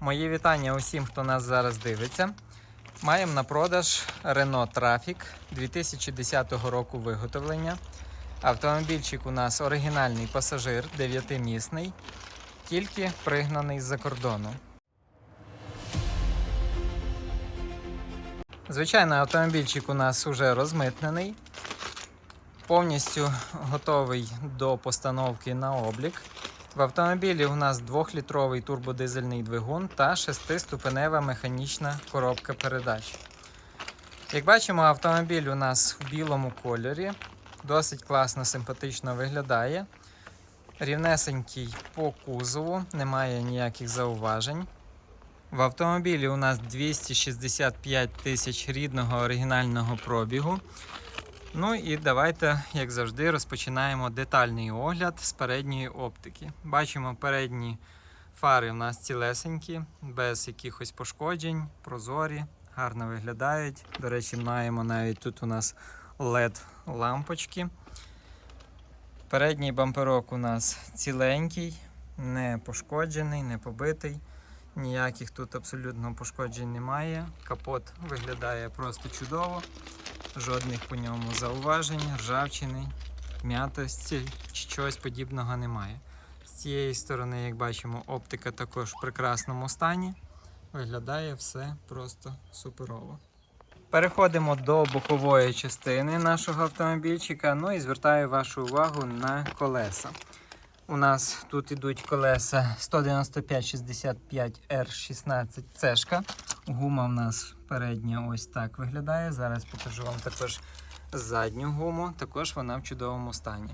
Мої вітання усім, хто нас зараз дивиться. Маємо на продаж Renault Trafic 2010 року виготовлення. Автомобільчик у нас оригінальний пасажир 9-місний, тільки пригнаний з-за кордону. Звичайно, автомобільчик у нас уже розмитнений, повністю готовий до постановки на облік. В автомобілі у нас 2-літровий турбодизельний двигун та 6-ступенева механічна коробка передач. Як бачимо, автомобіль у нас в білому кольорі, досить класно, симпатично виглядає. Рівнесенький по кузову, немає ніяких зауважень. В автомобілі у нас 265 тисяч рідного оригінального пробігу. Ну і давайте, як завжди, розпочинаємо детальний огляд з передньої оптики. Бачимо, передні фари у нас цілесенькі, без якихось пошкоджень, прозорі, гарно виглядають. До речі, маємо навіть тут у нас LED-лампочки. Передній бамперок у нас ціленький, не пошкоджений, не побитий. Ніяких тут абсолютно пошкоджень немає. Капот виглядає просто чудово. Жодних по ньому зауважень, ржавчини, м'ятості чи чогось подібного немає. З цієї сторони, як бачимо, оптика також в прекрасному стані. Виглядає все просто суперово. Переходимо до бокової частини нашого автомобільчика. Ну і звертаю вашу увагу на колеса. У нас тут ідуть колеса 195-65R16 цешка. Гума в нас передня ось так виглядає. Зараз покажу вам також задню гуму. Також вона в чудовому стані.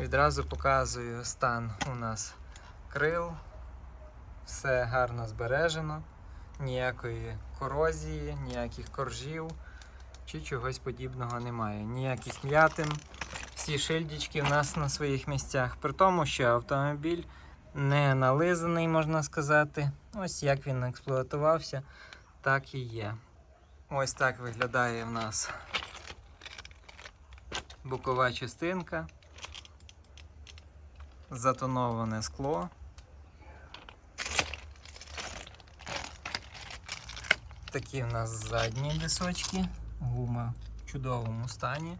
Відразу показую стан у нас крил. Все гарно збережено. Ніякої корозії, ніяких коржів чи чогось подібного немає. Ніяких м'ятин. Всі шильдички в нас на своїх місцях. При тому, що автомобіль не нализаний, можна сказати. Ось як він експлуатувався, так і є. Ось так виглядає в нас бокова частинка, затоноване скло. Такі в нас задні дисочки, гума в чудовому стані.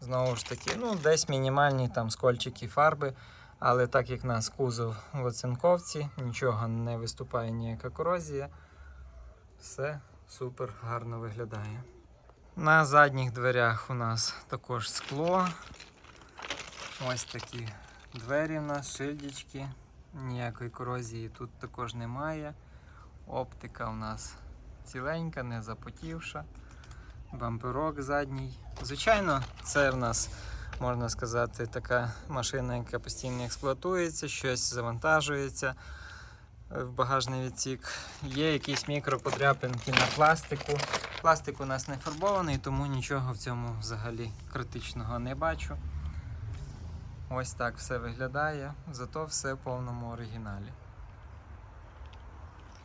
Знову ж таки, ну, десь мінімальні там скольчики фарби, але так як у нас кузов в оцинковці, нічого не виступає ніяка корозія, все супер гарно виглядає. На задніх дверях у нас також скло. Ось такі двері у нас, шильдички, ніякої корозії тут також немає. Оптика у нас ціленька, не запотівша. Бамперок задній. Звичайно, це в нас, можна сказати, така машина, яка постійно експлуатується, щось завантажується в багажний відсік. Є якісь мікроподряпинки на пластику. Пластик у нас не фарбований, тому нічого в цьому взагалі критичного не бачу. Ось так все виглядає, зато все в повному оригіналі.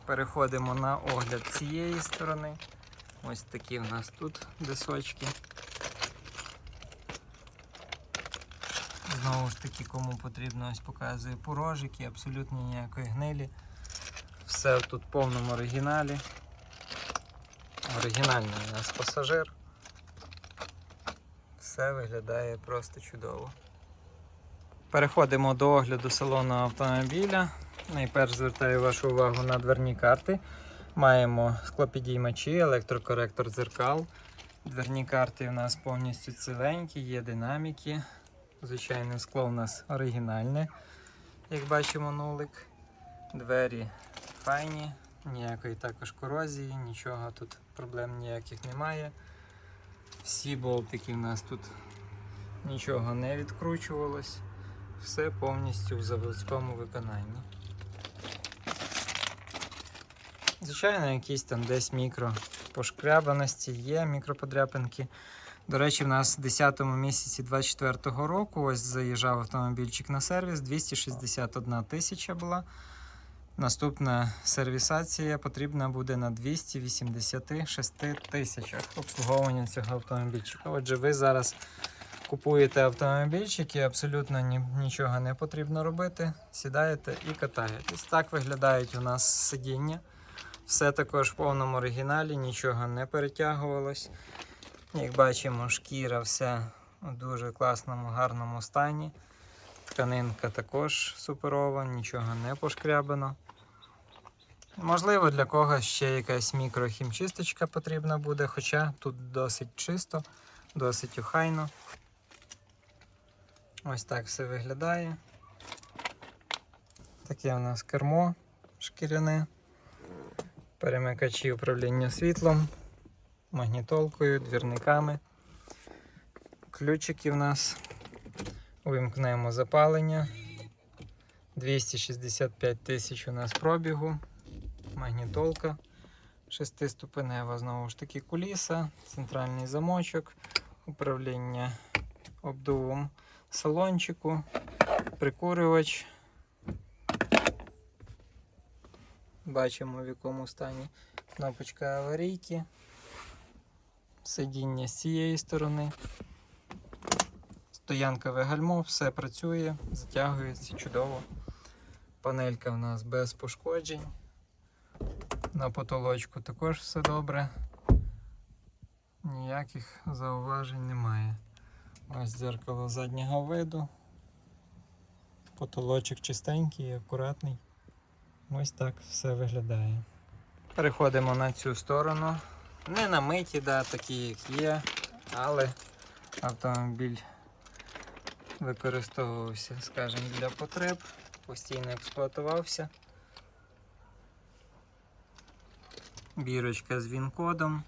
Переходимо на огляд цієї сторони. Ось такі в нас тут дисочки. Знову ж таки, кому потрібно, ось показую порожики, абсолютно ніякої гнилі. Все тут в повному оригіналі. Оригінальний у нас пасажир. Все виглядає просто чудово. Переходимо до огляду салону автомобіля. Найперш звертаю вашу увагу на дверні карти. Маємо склопідіймачі, електрокоректор дзеркал. Дверні карти у нас повністю ціленькі, є динаміки. Звичайно, скло у нас оригінальне, як бачимо, нулик. Двері файні, ніякої також корозії, нічого тут проблем ніяких немає. Всі болтики у нас тут нічого не відкручувалось. Все повністю в заводському виконанні. Звичайно, якісь там десь мікро пошкрябаності є, мікроподряпинки. До речі, в нас в 10 місяці 24 року ось заїжджав автомобільчик на сервіс, 261 тисяча була. Наступна сервісація потрібна буде на 286 тисячах обслуговування цього автомобільчика. Отже, ви зараз купуєте автомобільчик і абсолютно нічого не потрібно робити. Сідаєте і катаєтесь. Так виглядають у нас сидіння. Все також в повному оригіналі, нічого не перетягувалось. Як бачимо, шкіра вся у дуже класному, гарному стані. Тканинка також суперова, нічого не пошкрябано. Можливо, для когось ще якась мікрохімчисточка потрібна буде, хоча тут досить чисто, досить охайно. Ось так все виглядає. Таке у нас кермо шкіряне, перемикачі управління світлом, магнітолкою, двірниками. Ключики в нас. Увімкнемо запалення. 265 тисяч у нас пробігу. Магнітолка. Шестиступенева знову ж таки куліса, центральний замочок, управління обдувом салончику, прикурювач. Бачимо в якому стані кнопочка аварійки. Сидіння з цієї сторони. Стоянкове гальмо, все працює, затягується чудово. Панелька в нас без пошкоджень. На потолочку також все добре. Ніяких зауважень немає. Ось дзеркало заднього виду. Потолочок чистенький, акуратний. Ось так все виглядає. Переходимо на цю сторону. Не на миті, да, такі як є, але автомобіль використовувався, скажімо, для потреб, постійно експлуатувався. Бірочка з він-кодом.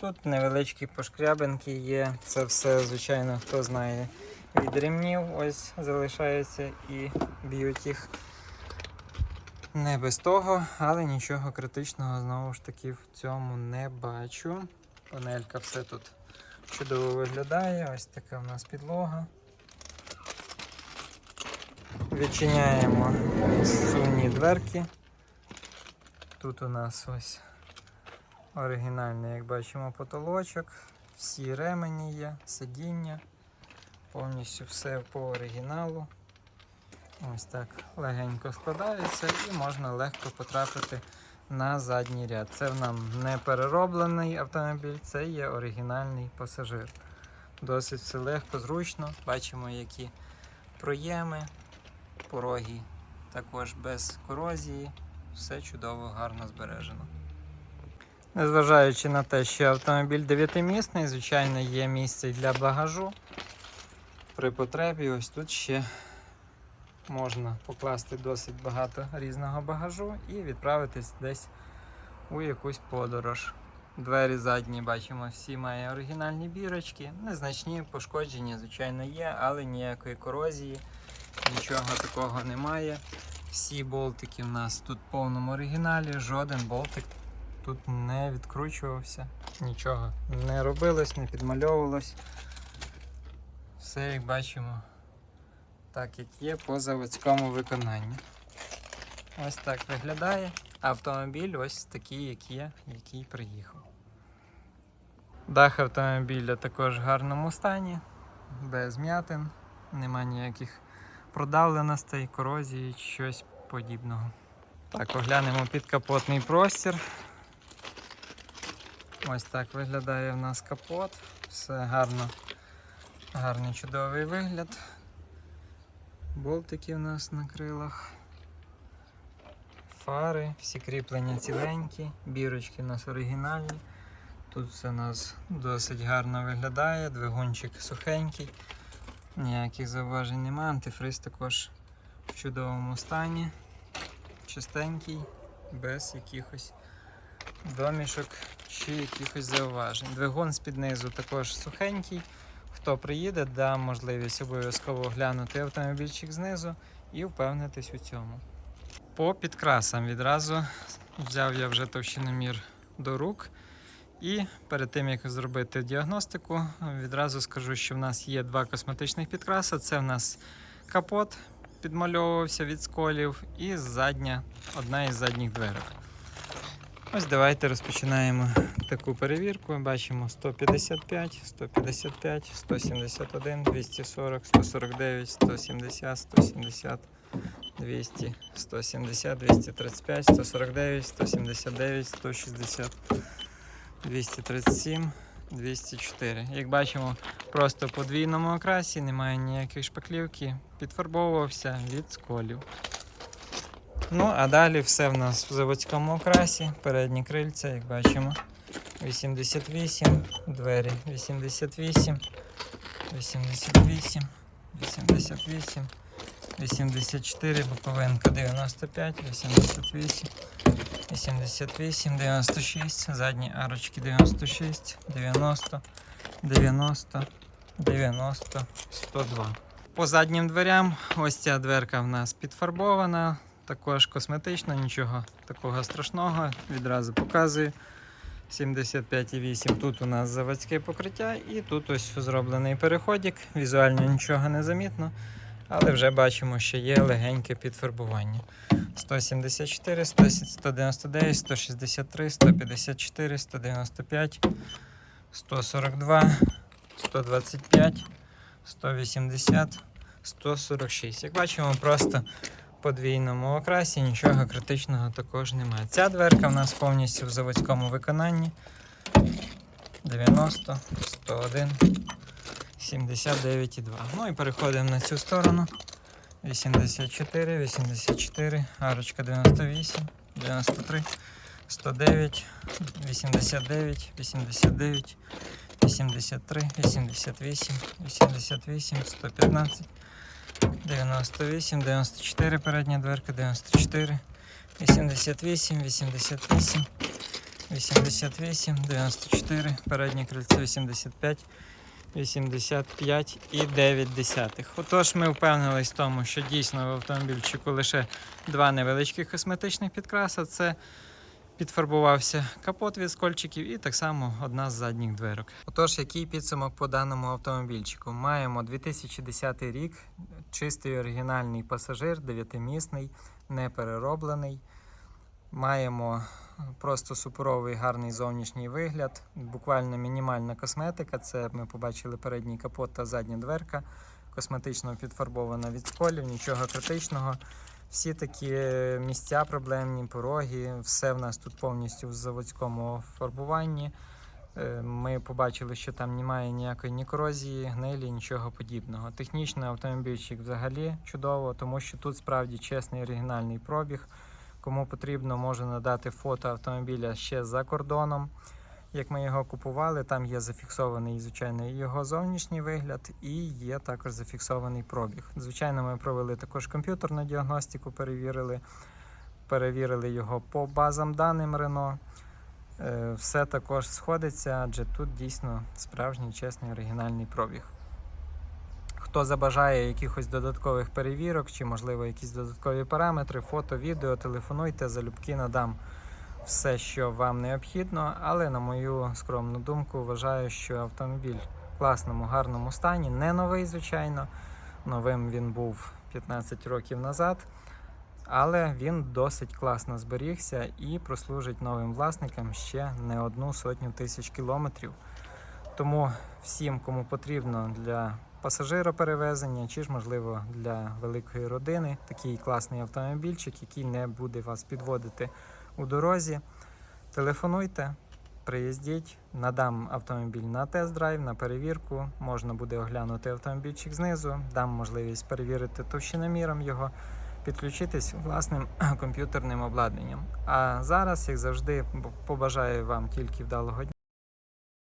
Тут невеличкі пошкрябинки є. Це все, звичайно, хто знає від ремнів. Ось залишається і б'ють їх. Не без того, але нічого критичного знову ж таки в цьому не бачу. Панелька все тут чудово виглядає. Ось така в нас підлога. Відчиняємо сумні дверки. Тут у нас ось оригінальний, як бачимо, потолочок, всі ремені є, сидіння, повністю все по оригіналу. Ось так легенько складається і можна легко потрапити на задній ряд. Це нам не перероблений автомобіль, це є оригінальний пасажир. Досить все легко, зручно. Бачимо, які проєми, пороги також без корозії. Все чудово, гарно збережено. Незважаючи на те, що автомобіль 9-місний, звичайно, є місце для багажу. При потребі ось тут ще можна покласти досить багато різного багажу і відправитись десь у якусь подорож. Двері задні, бачимо, всі має оригінальні бірочки. Незначні пошкодження, звичайно, є, але ніякої корозії, нічого такого немає. Всі болтики в нас тут в повному оригіналі, жоден болтик тут не відкручувався, нічого не робилось, не підмальовувалось. Все, як бачимо, так як є по заводському виконанню. Ось так виглядає. Автомобіль ось такий, як є, який приїхав. Дах автомобіля також в гарному стані, без м'ятин, нема ніяких продавленостей, корозії, щось подібного. Так, оглянемо підкапотний простір. Ось так виглядає в нас капот. Все гарно, гарний чудовий вигляд. Болтики в нас на крилах. Фари, всі кріплення ціленькі, бірочки у нас оригінальні. Тут все у нас досить гарно виглядає, двигунчик сухенький, ніяких зауважень немає, антифриз також в чудовому стані, чистенький, без якихось домішок чи якихось зауважень. Двигун з-під низу також сухенький. Хто приїде, дам можливість обов'язково оглянути автомобільчик знизу і впевнитись у цьому. По підкрасам відразу взяв я вже товщиномір до рук. І перед тим як зробити діагностику, відразу скажу, що в нас є два косметичних підкраси. Це в нас капот підмальовувався від сколів, і задня, одна із задніх дверок. Ось давайте розпочинаємо таку перевірку. Бачимо 155, 155, 171, 240, 149, 170, 170, 200, 170, 235, 149, 179, 160, 237, 204. Як бачимо, просто подвійному окрасі, немає ніякої шпаклівки, підфарбовувався від сколів. Ну, а далі все в нас в заводському окрасі. Передні крильця, як бачимо. 88, двері 88, 88, 88, 84, боковинка 95, 88, 88, 96, задні арочки 96, 90, 90, 90, 102. По заднім дверям ось ця дверка в нас підфарбована, також косметично, нічого такого страшного. Відразу показую. 75,8. Тут у нас заводське покриття, і тут ось зроблений переходик. Візуально нічого не замітно, але вже бачимо, що є легеньке підфарбування. 174, 199, 163, 154, 195, 142, 125, 180, 146. Як бачимо, просто подвійному окрасі нічого критичного також немає. Ця дверка в нас повністю в заводському виконанні. 90, 101, 79,2. Ну і переходимо на цю сторону. 84, 84, арочка 98, 93, 109, 89, 89, 83, 88, 88, 115, 98, 94, передня дверка, 94, 88, 88, 88, 94, переднє крильце 85, 85 і 9 десятих. Отож, ми впевнились в тому, що дійсно в автомобільчику лише два невеличких косметичних підкраса. Це підфарбувався капот від скольчиків і так само одна з задніх дверок. Отож, який підсумок по даному автомобільчику? Маємо 2010 рік, чистий оригінальний пасажир, 9-місний, не перероблений. Маємо просто суперовий гарний зовнішній вигляд, буквально мінімальна косметика. Це ми побачили передній капот та задня дверка. Косметично підфарбована від сколів, нічого критичного. Всі такі місця проблемні, пороги, все в нас тут повністю в заводському фарбуванні. Е, Ми побачили, що там немає ніякої ні корозії, гнилі, нічого подібного. Технічний автомобільчик взагалі чудово, тому що тут справді чесний оригінальний пробіг. Кому потрібно, можу надати фото автомобіля ще за кордоном. Як ми його купували, там є зафіксований, звичайно, його зовнішній вигляд, і є також зафіксований пробіг. Звичайно, ми провели також комп'ютерну діагностику, перевірили, перевірили його по базам даним Рено. Е, Все також сходиться, адже тут дійсно справжній чесний оригінальний пробіг. Хто забажає якихось додаткових перевірок чи, можливо, якісь додаткові параметри, фото, відео, телефонуйте, залюбки надам все, що вам необхідно. Але, на мою скромну думку, вважаю, що автомобіль в класному, гарному стані. Не новий, звичайно. Новим він був 15 років назад. Але він досить класно зберігся і прослужить новим власникам ще не одну сотню тисяч кілометрів. Тому всім, кому потрібно для пасажироперевезення, чи ж, можливо, для великої родини, такий класний автомобільчик, який не буде вас підводити у дорозі, телефонуйте, приїздіть, надам автомобіль на тест-драйв, на перевірку. Можна буде оглянути автомобільчик знизу, дам можливість перевірити товщиноміром його, підключитись власним комп'ютерним обладнанням. А зараз, як завжди, побажаю вам тільки вдалого дня.